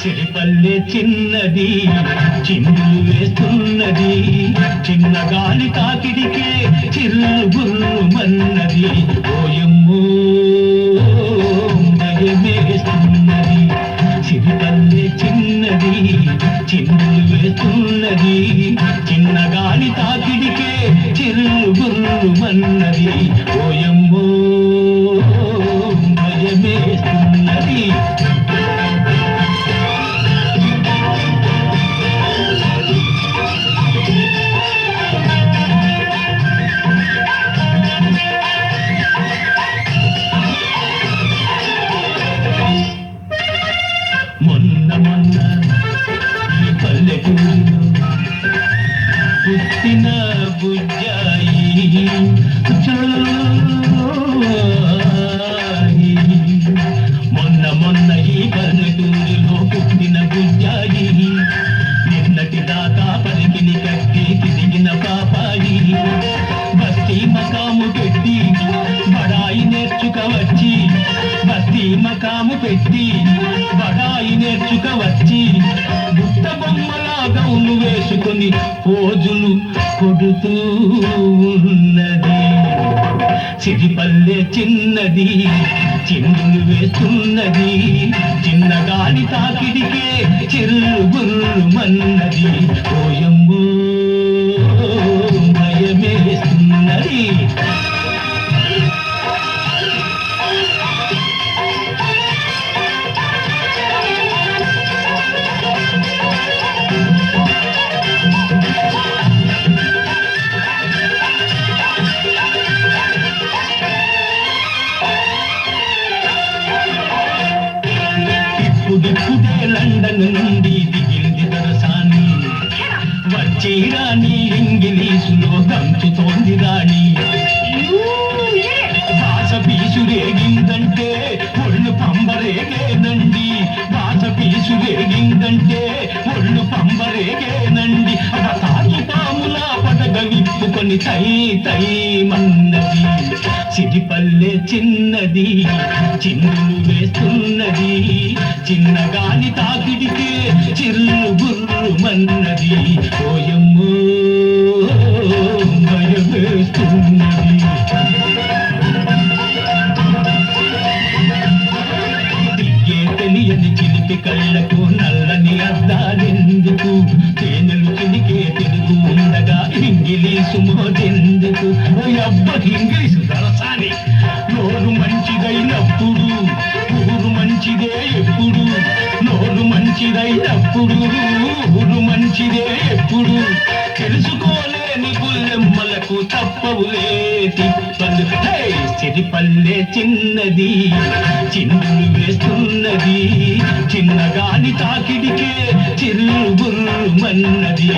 పల్లె చిన్నది చిన్నులు వేస్తున్నది చిన్న గాలి తాకిడికే చిల్లు గుర్రుమన్నది ఓయమ్మో భయమేస్తున్నది చిరుపల్లె చిన్నది చిన్నులు వేస్తున్నది చిన్న గాలి తాకిడికే చిల్లు గుర్రుమన్నది ఓయమ్మో ದಿನ మకాము పెట్టి బడాయి నేర్చుకవచ్చి బుట్ట బొమ్మలా గౌను వేసుకొని పోజులు కొడుతూ ఉన్నది. సిరిపల్లె చిన్నది చిందులు వేస్తున్నది చిన్న గాలి తాకిడికే చిల్లు గుర్రుమన్నది. ఓ ఇప్పుడిప్పుడే లండన్ నుండి దిగింది దొరసాని. వచ్చి రాణి ఇంగిలీసులో దంచుతోంది రాణి. భాష పీసు రేగిందంటే ఒళ్ళు పంబరేగేనండి. భాష పీసు రేగిందంటే ఒళ్ళు పంబరేగేనండి. అవతారు పాములా పడగ విప్పుకొని తై తై మన్నది. సిరిపల్లె చిన్నది చిన్నులు వేస్తున్నది చిన్న గాలి తాకిడికే చిల్లు గుర్రు మన్నది. ఓయమ్మో భయమేస్తున్నది దిగ్గే తెలియని చిలిపి కళ్ళకు నల్లని అద్దాలెందుకు? తేనెలు చిలికే తెలుగు ఉండగా ఇంగిలీసు మోదెందుకు? ఓ అబ్బ ఇంగ్లీషు మంచిదైనప్పుడు ఊరు మంచిదే ఎప్పుడు తెలుసుకోలేని గుల్లెమ్మలకు తప్పవులే తిప్పలు హే! సిరిపల్లె చిన్నది చిందులు వేస్తున్నది చిన్నగాని తాకిడికే చిల్లు గుర్రుమన్నది